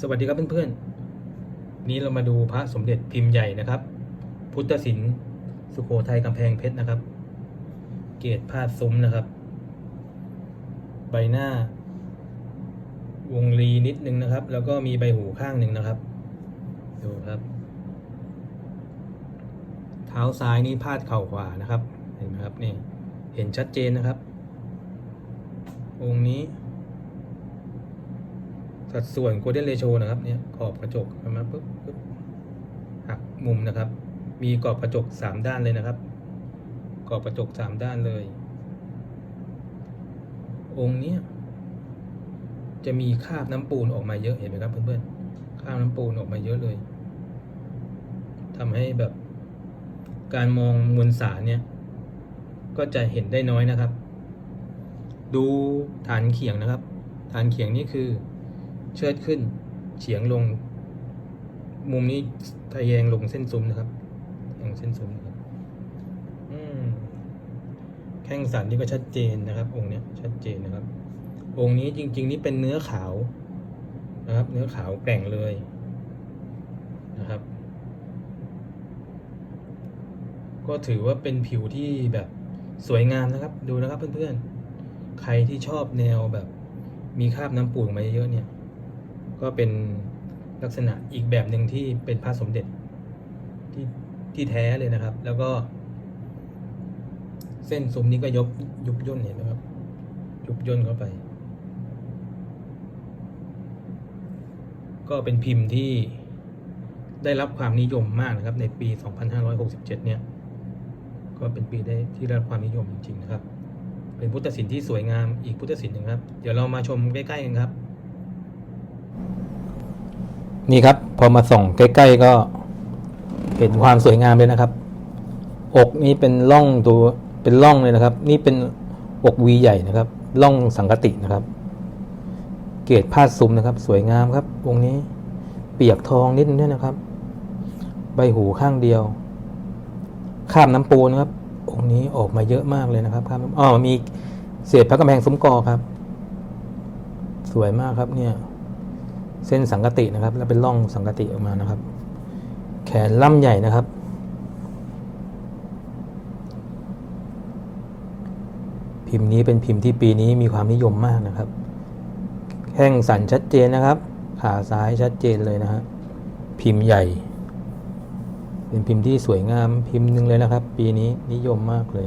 สวัสดีครับเพื่อนๆ นี้เรามาดูพระสมเด็จพิมพ์ใหญ่นะครับ พุทธศิลป์สุโขทัยกำแพงเพชรนะครับ เกตพาดซุ้มนะครับ ใบหน้า วงรีนิดนึงนะครับ แล้วก็มีใบหูข้างหนึ่งนะครับ ดูครับ เท้าซ้ายนี่พาดเข่าขวานะครับ เห็นไหมครับนี่ เห็นชัดเจนนะครับ องค์นี้ สัดส่วนโกลเด้นเรโชนะครับเนี่ยขอบกระจกมาปุ๊บปุ๊บหักมุมนะครับ มีกรอบกระจกสามด้านเลยนะครับ กรอบกระจกสามด้านเลย องค์เนี้ยจะมีคราบน้ำปูนออกมาเยอะเห็นไหมครับเพื่อนๆคราบน้ำปูนออกมาเยอะเลยทำให้แบบการมองมวลสารเนี่ย ก็จะเห็นได้น้อยนะครับ ดูฐานเขียงนะครับ ฐานเขียงนี่คือ เชิดขึ้น เฉียงลง มุมนี้ทะแยงลงเส้นซุ้มนะครับแยงเส้นซุ้มนะครับแข้งสันนี่ก็ชัดเจนนะครับ องค์เนี้ยชัดเจนนะครับ องค์นี้จริง ๆ นี่เป็นเนื้อขาวนะครับ เนื้อขาวแกร่งเลยนะครับ ก็ถือว่าเป็นผิวที่แบบสวยงามนะครับ ดูนะครับเพื่อนๆ ใครที่ชอบแนวแบบมีคราบน้ำปูนออกมาเยอะๆเนี่ย ก็เป็นลักษณะอีกแบบหนึ่งที่เป็นพระสมเด็จที่ที่แท้เลยนะครับ แล้วก็ เส้นซุ้มนี้ก็ยบยุบย่นเห็นไหมครับ ยุบย่นเข้าไป ก็เป็นพิมพ์ที่ได้รับความนิยมมากนะครับ ในปี 2567 เนี่ย ก็เป็นปีได้ที่ได้รับความนิยมจริงๆนะครับ เป็นพุทธศิลป์ที่สวยงามอีกพุทธศิลป์หนึ่งครับ เดี๋ยวเรามาชมใกล้ๆกันครับ นี่ครับ พอมาส่องใกล้ ๆ ก็เห็นความสวยงามเลยนะครับ อกนี้เป็นร่องตัวเป็นร่องเลยนะครับ นี่เป็นอกวีใหญ่นะครับร่องสังกตินะครับ เกรดพาดซุ้มนะครับ สวยงามครับวงนี้เปียกทองนิดนึงด้วยนะครับ ใบหูข้างเดียว ข้ามน้ำปูนะครับ องค์นี้ออกมาเยอะมากเลยนะครับครับอ๋อมีเศษพระกำแพงซุ้มกอครับ สวยมากครับเนี่ย เส้นสังกตินะครับ แล้วเป็นร่องสังกติออกมานะครับ แขนล่ำใหญ่นะครับ พิมพ์นี้เป็นพิมพ์ที่ปีนี้มีความนิยมมากนะครับ แข้งสันชัดเจนนะครับ ขาซ้ายชัดเจนเลยนะฮะพิมพ์ใหญ่ เป็นพิมพ์ที่สวยงามพิมพ์หนึ่งเลยนะครับ ปีนี้นิยมมากเลย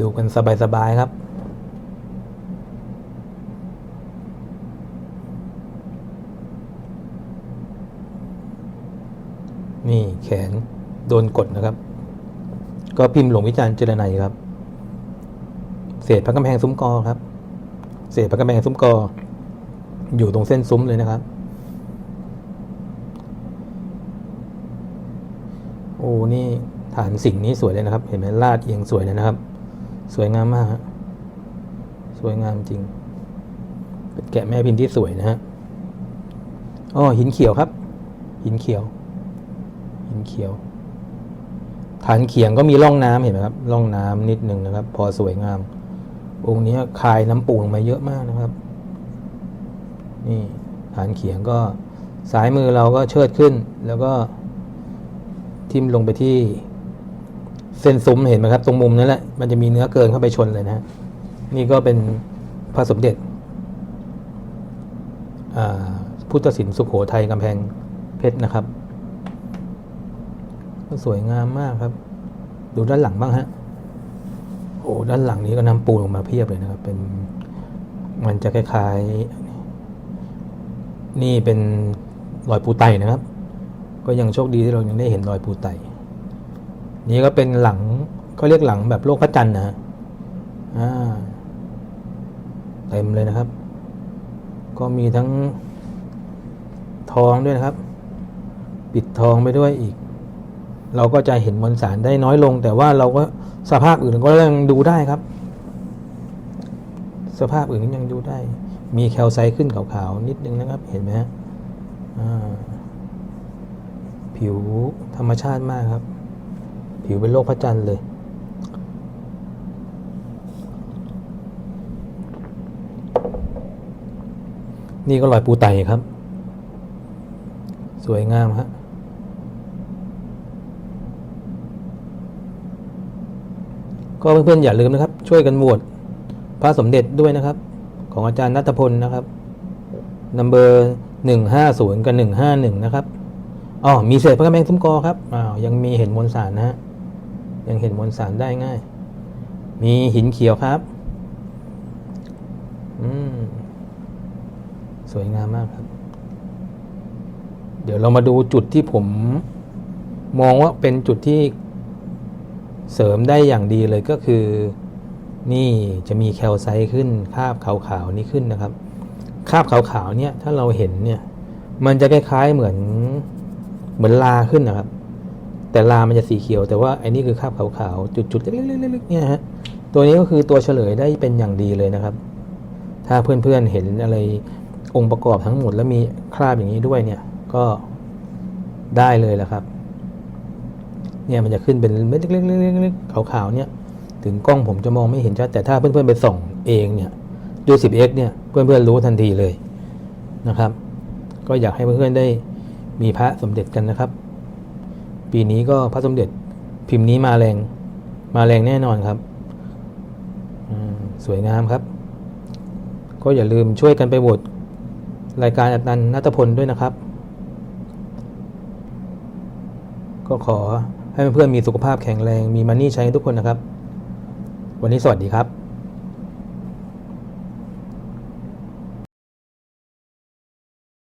ดูกันสบายๆครับ นี่แขนโดนกดนะครับ ก็พิมพ์หลวงวิจารณ์เจรไนยครับ เศษพระกำแพงซุ้มกอครับ เศษพระกำแพงซุ้มกอ อยู่ตรงเส้นซุ้มเลยนะครับ โอ้นี่ฐานสิ่งนี้สวยเลยนะครับ เห็นไหมลาดเอียงสวยเลยนะครับ สวยงามมากฮะสวยงามจริง เป็นแกะแม่พิมพ์ที่สวยนะฮะอ๋อหินเขียวครับ หินเขียว หินเขียว ฐานเขียงก็มีร่องน้ำเห็นไหมครับร่องน้ำนิดหนึ่งนะครับ พอสวยงาม องค์นี้คายน้ำปูลงมาเยอะมากนะครับ นี่ฐานเขียงก็ซ้ายมือเราก็เชิดขึ้น แล้วก็ทิ่มลงไปที่ เส้นซุ้มเห็นไหมครับ ตรงมุมนั่นแหละมันจะมีเนื้อเกินเข้าไปชนเลยนะนี่ก็เป็นพระสมเด็จพุทธศิลป์สุโขทัยกำแพงเพชรนะครับสวยงามมากครับ ดูด้านหลังบ้างฮะโอ้ด้านหลังนี้ก็นำปูนออกมาเพียบเลยนะครับ เป็นมันจะคล้ายๆ นี่เป็นรอยปูไตนะครับ ก็ยังโชคดีที่เรายังได้เห็นรอยปูไต นี่ก็เป็นหลังเขาเรียกหลังแบบโลกพระจันทร์นะฮะเต็มเลยนะครับ ก็มีทั้งทองด้วยนะครับ ปิดทองไปด้วยอีก เราก็จะเห็นมวลสารได้น้อยลง แต่ว่าเราก็สภาพอื่นก็ยังดูได้ครับ สภาพอื่นยังดูได้ มีแคลไซต์ขึ้นขาวๆนิดนึงนะครับ เห็นไหมฮะผิวธรรมชาติมากครับ ผิวเป็นโรคพระจันทร์เลยนี่ก็ลอยปูไตครับ สวยงามฮะก็เพื่อนๆอย่าลืมนะครับ ช่วยกันโหวตพระสมเด็จด้วยนะครับ ของอาจารย์นัทพลนะครับนัมเบอร์หนึ่งห้าศูนย์กับหนึ่งห้าหนึ่งนะครับอ๋อมีเศษพระกระแมงสุ้มกอครับอ้าวยังมีเห็นมวลสารนะฮะ ยังเห็นมวลสารได้ง่าย มีหินเขียวครับ อืม สวยงามมากครับ เดี๋ยวเรามาดูจุดที่ผมมองว่าเป็นจุดที่เสริมได้อย่างดีเลยก็คือ นี่จะมีแคลไซต์ขึ้นคราบขาวๆนี่ขึ้นนะครับคราบขาวๆเนี่ยถ้าเราเห็นเนี่ย มันจะคล้ายๆเหมือนเหมือนลาขึ้นนะครับ แต่ลามันจะสีเขียว แต่ว่าไอ้นี่คือคราบขาวๆจุดๆเล็กๆๆๆเนี่ยฮะตัวนี้ก็คือตัวเฉลยได้เป็นอย่างดีเลยนะครับ ถ้าเพื่อนๆเห็นอะไรองค์ประกอบทั้งหมดแล้วมีคราบอย่างนี้ด้วยเนี่ยก็ได้เลยแหละครับ เนี่ยมันจะขึ้นเป็นเม็ดเล็กๆๆๆขาวๆเนี่ย ถึงกล้องผมจะมองไม่เห็นชัดแต่ถ้าเพื่อนๆไปส่องเองเนี่ยดู 10x เนี่ยเพื่อนๆรู้ทันทีเลยนะครับ ก็อยากให้เพื่อนๆได้มีพระสมเด็จกันนะครับ ปีนี้ก็พระสมเด็จพิมพ์นี้มาแรง มาแรงแน่นอนครับ สวยงามครับ ก็อย่าลืมช่วยกันไปโหวตรายการอาจารย์นัตพลด้วยนะครับ ก็ขอให้เพื่อนๆมีสุขภาพแข็งแรง มีมันนี่ใช้ทุกคนนะครับ วันนี้สวัสดีครับ